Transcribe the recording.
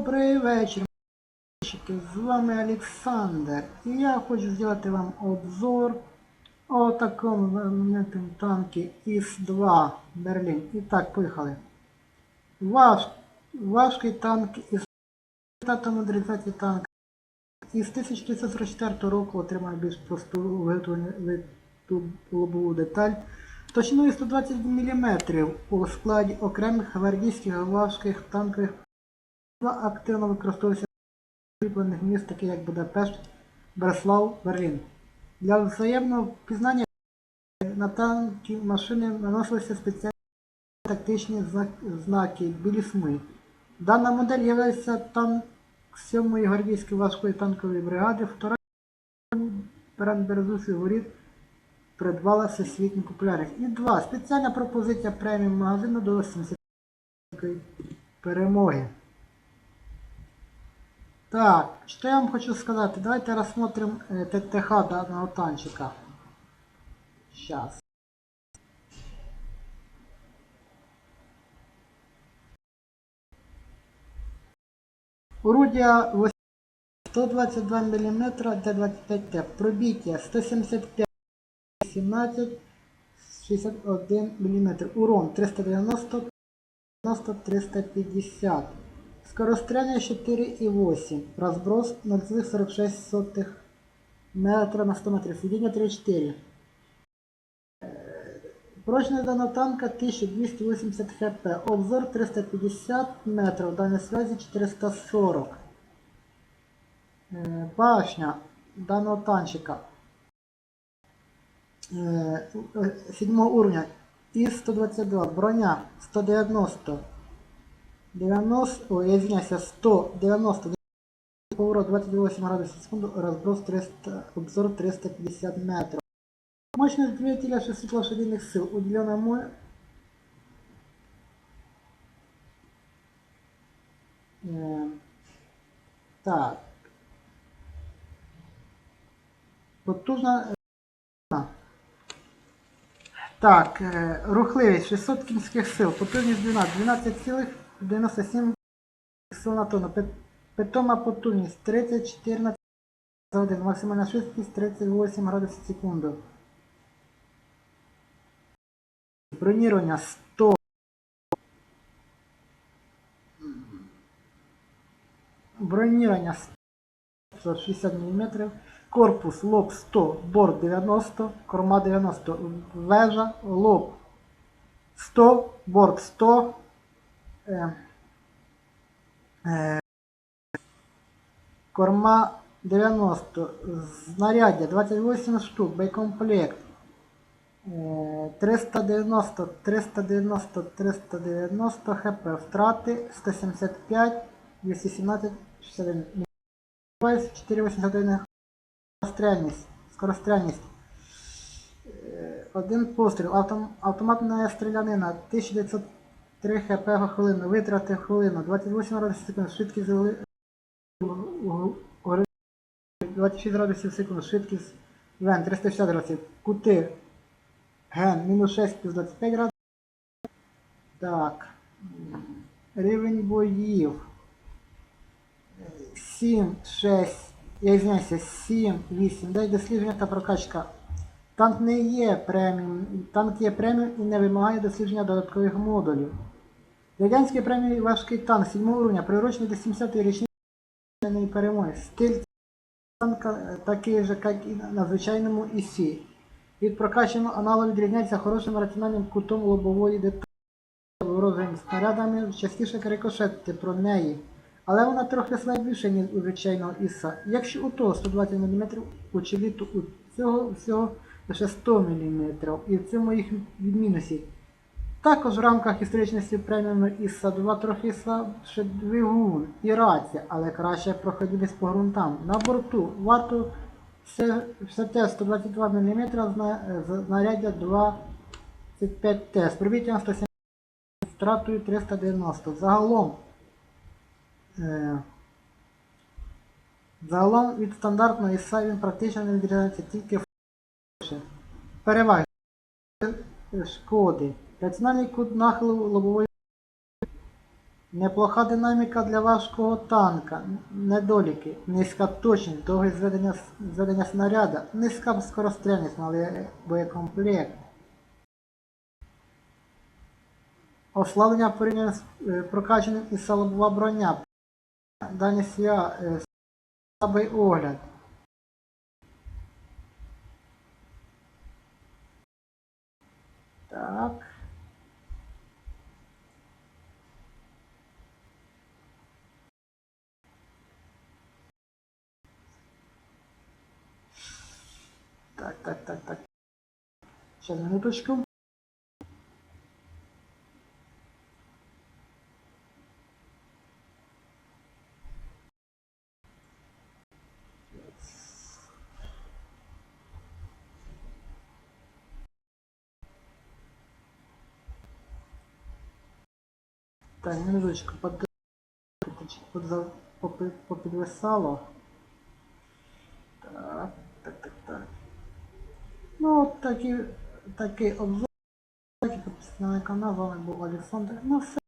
Добрий вечір. З вами Олександр. І я хочу зробити вам обзор о такому танке ІС-2 Берлін. І так, поїхали. Важ, важкий танк із модернізації танка. Із 1944 року отримав більш просту виготовлену лобову деталь точною 120 мм у складі окремих гвардійських важких танкових активно використовуються в укріплених міст, такі як Будапешт, Бреслав, Берлін. Для взаємного впізнання на танки машини наносилися спеціальні тактичні знаки білі сми. Дана модель є танк 7-ї гвардійської важкої танкової бригади, втора Брандберзусів воріт придбала всесвітню популярність. І два. Спеціальна пропозиція преміум магазину до 70 перемоги. Так, что я вам хочу сказать. Давайте рассмотрим э, ТТХ данного танчика. Сейчас. Орудия 122 мм Т-25Т. Пробиття 175 17 61 мм. Урон 390 90 350. Скорострельность 4,8. Разброс 0,46 метра на 100 метров. Сиденье 3,4. Прочность данного танка 1280 хп. Обзор 350 метров. Дальность связи 440. Э, Башня данного танчика э, э, седьмого уровня. ИС-122. Броня 190. 90, ой, я извиняюсь, 190, поворот 28 градусов в секунду, разброс 300, обзор 350 метров. Мощность двигателя 600 лошадиных сил, уделенная мой... Э, так. Потужна... е, Так, рухливість 600 кінських сил, потужність 12, 12,97 сил на тонну. Пи- Питома потужність 30-14 за один, максимальна швидкість 38 градусів в секунду. Бронірування 100. Бронірування 160 мм. Корпус лоб 100, борт 90, корма 90, вежа, лоб 100, борт 100, е, е, корма 90, знаряддя 28 штук, боєкомплект е, 390, 390, 390 хп, втрати 175, 217, 61. 481 скорострельність. Скорострельність. Один постріл. Автом, автоматна стрілянина. 1903 хп хвилину. Витрати хвилину. 28 градусів в секунду. Швидкість зали- 26 градусів в секунду. Швидкість вен 360 градусів. Кути. Ген мінус 6 плюс 25 градусів. Так. Рівень боїв. 7, 6, я извиняюся, 7, 8, дай дослідження та прокачка. Танк не є преміум, танк є преміум і не вимагає дослідження додаткових модулів. Радянський преміум важкий танк 7 уровня, приурочений до 70-ї річниці перемоги. Стиль танка такий же, як і на звичайному ІСі. Від прокачаного аналогу відрізняється хорошим раціональним кутом лобової деталі ворожими снарядами, частіше рикошетити про неї. Але вона трохи слабіша, ніж у звичайного Іса. Якщо у того 120 мм, то у цього всього лише 100 мм. І в цьому їх відмінності. Також в рамках історичності преміуму Іса 2 трохи слабше двигун і рація, але краще проходились по ґрунтам. На борту варту те 122 мм зна- знаряддя 25 т з пробиттям 170 втратою 390. Загалом Е, Загалом від стандартної ІСа він практично не відрізняється тільки в Переваги шкоди. Раціональний кут нахилу лобової Неплоха динаміка для важкого танка. Недоліки. Низька точність, довге зведення, зведення снаряда, низька скорострільність, малий боєкомплект. Ослаблення порівняно з е, прокачаним і салобова броня. Дальність я е, слабий огляд. Так. Так, так, так. Сейчас, минуточку. Так, минуточку, под... под... попідвисало. Так, так, так, так. Ну, от такі, такий обзор. Підписуйтесь на канал, вами був Олександр. Все.